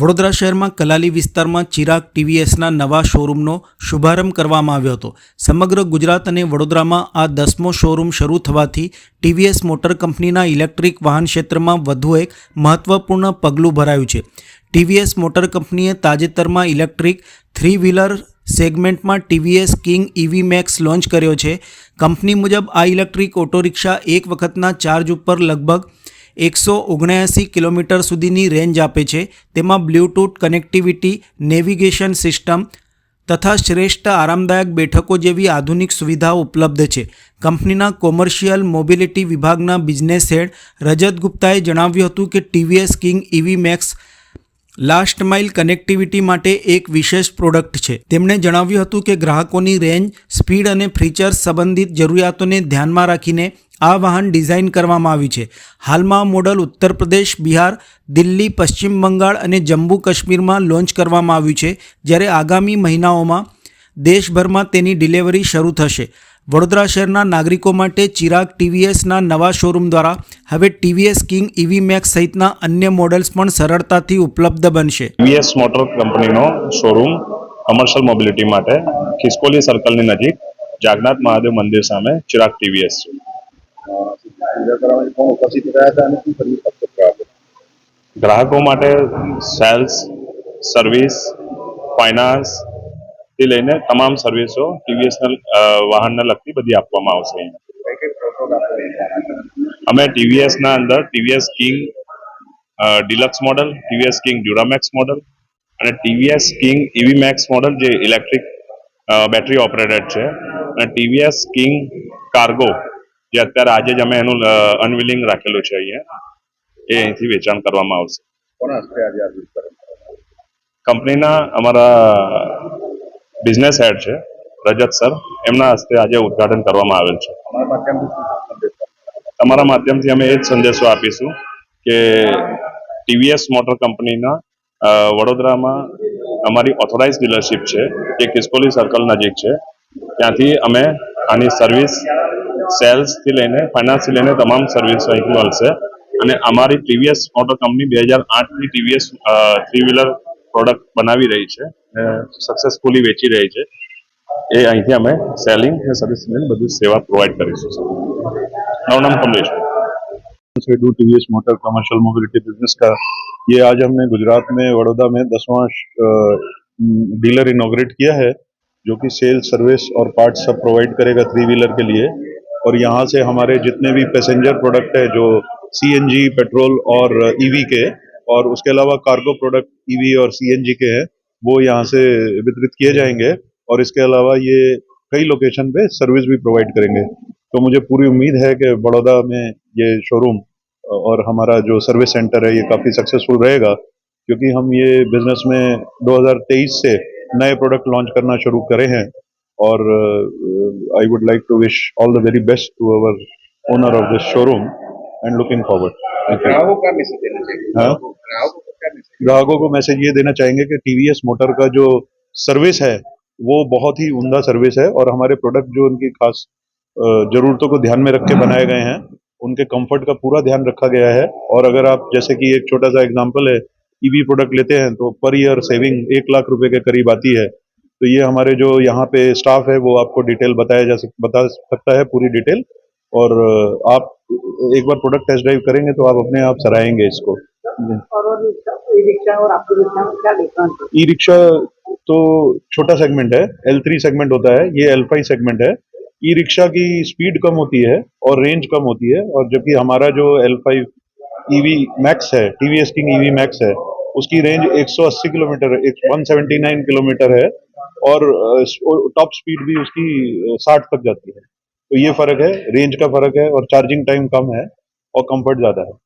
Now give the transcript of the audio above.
વડોદરા શહેરમાં કલાલી વિસ્તારમાં ચિરાગ ટીવીએસના નવા શોરૂમનો શુભારંભ કરવામાં આવ્યો હતો. સમગ્ર ગુજરાત અને વડોદરામાં આ દસમો શોરૂમ શરૂ થવાથી ટીવીએસ મોટર કંપનીના ઇલેક્ટ્રિક વાહન ક્ષેત્રમાં વધુ એક મહત્વપૂર્ણ પગલું ભરાયું છે. ટીવીએસ મોટર કંપનીએ તાજેતરમાં ઇલેક્ટ્રિક થ્રી વ્હીલર સેગમેન્ટમાં TVS King EV Max launch કર્યો છે. કંપની મુજબ આ ઇલેક્ટ્રિક ઓટો રિક્ષા એક વખતના ચાર્જ ઉપર લગભગ એકસો ઓગણ્યાસી કિલોમીટર સુધીની રેન્જ આપે છે. તેમાં બ્લૂટૂથ કનેક્ટિવિટી, નેવિગેશન સિસ્ટમ તથા શ્રેષ્ઠ આરામદાયક બેઠકો જેવી આધુનિક સુવિધાઓ ઉપલબ્ધ છે. કંપનીના કોમર્શિયલ મોબિલિટી વિભાગના બિઝનેસ હેડ રજત ગુપ્તાએ જણાવ્યું હતું કે TVS King EV Max last mile connectivity માટે એક વિશેષ પ્રોડક્ટ છે. તેમણે જણાવ્યું હતું કે ગ્રાહકોની રેન્જ સ્પીડ અને ફીચર્સ સંબંધિત જરૂરિયાતોને ધ્યાનમાં રાખીને આ વાહન ડિઝાઇન કરવામાં આવ્યું છે. હાલમાં મોડલ ઉત્તર પ્રદેશ, બિહાર, દિલ્હી, પશ્ચિમ બંગાળ અને જમ્મુ કાશ્મીરમાં લોન્ચ કરવામાં આવ્યું છે, જ્યારે આગામી મહિનાઓમાં દેશભરમાં તેની ડિલિવરી શરૂ થશે. વડોદરા શહેરના નાગરિકો માટે ચિરાગ ટીવીએસના નવા શોરૂમ દ્વારા હવે ટીવીએસ કિંગ ઇવી મેક્સ સહિતના અન્ય મોડલ્સ પણ સરળતાથી ઉપલબ્ધ બનશે. ટીવીએસ મોટર કંપનીનો શોરૂમ કમર્શિયલ મોબિલિટી માટે ખિસકોલી સર્કલની નજીક જાગનાથ મહાદેવ મંદિર સામે ચિરાગ ટીવીએસ છે. ગ્રાહકો માટે સેલ્સ સર્વિસ ફાઇનાન્સ થી લઈને તમામ સર્વિસો ટીવીએસના વાહનને લગતી બધી આપવામાં આવશે અમે ટીવીએસના અંદર TVS King deluxe model TVS King Duramax model અને TVS King EV Max model જે ઇલેક્ટ્રિક બેટરી ઓપરેટેડ છે. અને ટીવીએસ કિંગ કાર્ગો જે અત્યારે આજે જ અમે એનું અનવિલિંગ રાખેલું છે અહીંયા એ અહીંથી વેચાણ કરવામાં આવશે. કંપનીના અમારા બિઝનેસ હેડ છે રજત સર. એમના હસ્તે આજે ઉદ્ઘાટન કરવામાં આવેલ છે? તમારા માધ્યમથી અમે એ જ સંદેશો આપીશું કે ટીવીએસ મોટર કંપનીના વડોદરામાં અમારી ઓથોરાઇઝ ડીલરશીપ છે જે કિસ્કોલી સર્કલ નજીક છે. ત્યાંથી અમે આની સર્વિસ સેલ્સથી લઈને ફાઇનાન્સથી લઈને તમામ સર્વિસ અહીંથી મળશે. અને અમારી ટીવીએસ મોટર કંપની બે હજાર આઠની ટીવીએસ થ્રી વ્હીલર પ્રોડક્ટ બનાવી રહી છે સક્સેસફુલી વેચી રહી છે એ અહીંથી અમે સેલિંગ અને સર્વિસ લઈને બધું સેવા પ્રોવાઈડ કરીશું મારું નામ કમલેશ से do TVS motor commercial mobility business का ये आज हमने गुजरात में वडोदरा में दसवां डीलर इनोग्रेट किया है जो कि सेल सर्विस और पार्ट्स सब प्रोवाइड करेगा थ्री व्हीलर के लिए और यहाँ से हमारे जितने भी पैसेंजर प्रोडक्ट है जो सीएनजी पेट्रोल और ईवी के और उसके अलावा कार्गो प्रोडक्ट ईवी और सीएनजी के हैं, वो यहाँ से वितरित किए जाएँगे। और इसके अलावा ये कई लोकेशन पे सर्विस भी प्रोवाइड करेंगे। तो मुझे पूरी उम्मीद है कि बड़ौदा में ये शोरूम और हमारा जो सर्विस सेंटर है, ये काफ़ी सक्सेसफुल रहेगा। क्योंकि हम ये बिज़नेस में 2023 से नए प्रोडक्ट लॉन्च करना शुरू करे हैं। और I would like to wish all the very best to our owner of this showroom and looking forward ग्राहकों का मैसेज देना चाहिए। हाँ? ग्राहकों को क्या मैसेज ग्राहकों को मैसेज ये देना चाहेंगे कि टीवीएस मोटर का जो सर्विस है वो बहुत ही उमदा सर्विस है और हमारे प्रोडक्ट जो उनकी खास जरूरतों को ध्यान में रख के बनाए गए हैं उनके कंफर्ट का पूरा ध्यान रखा गया है। और अगर आप जैसे कि एक छोटा सा एग्जांपल है ईवी प्रोडक्ट लेते हैं तो पर ईयर सेविंग एक लाख रुपए के करीब आती है। तो ये हमारे जो यहाँ पे स्टाफ है वो आपको डिटेल बताया जा सक बता सकता है पूरी डिटेल और आप एक बार प्रोडक्ट टेस्ट ड्राइव करेंगे तो आप अपने आप सराहेंगे इसको। ई रिक्शा तो छोटा सेगमेंट है एल थ्री सेगमेंट होता है ये एल फाइव सेगमेंट है। ई रिक्शा की स्पीड कम होती है और रेंज कम होती है और जबकि हमारा जो एल फाइव ईवी मैक्स है T V TVS King EV Max है उसकी रेंज 180 किलोमीटर है 179 किलोमीटर है और टॉप स्पीड भी उसकी साठ तक जाती है। तो ये फर्क है रेंज का फर्क है और चार्जिंग टाइम कम है और कंफर्ट ज्यादा है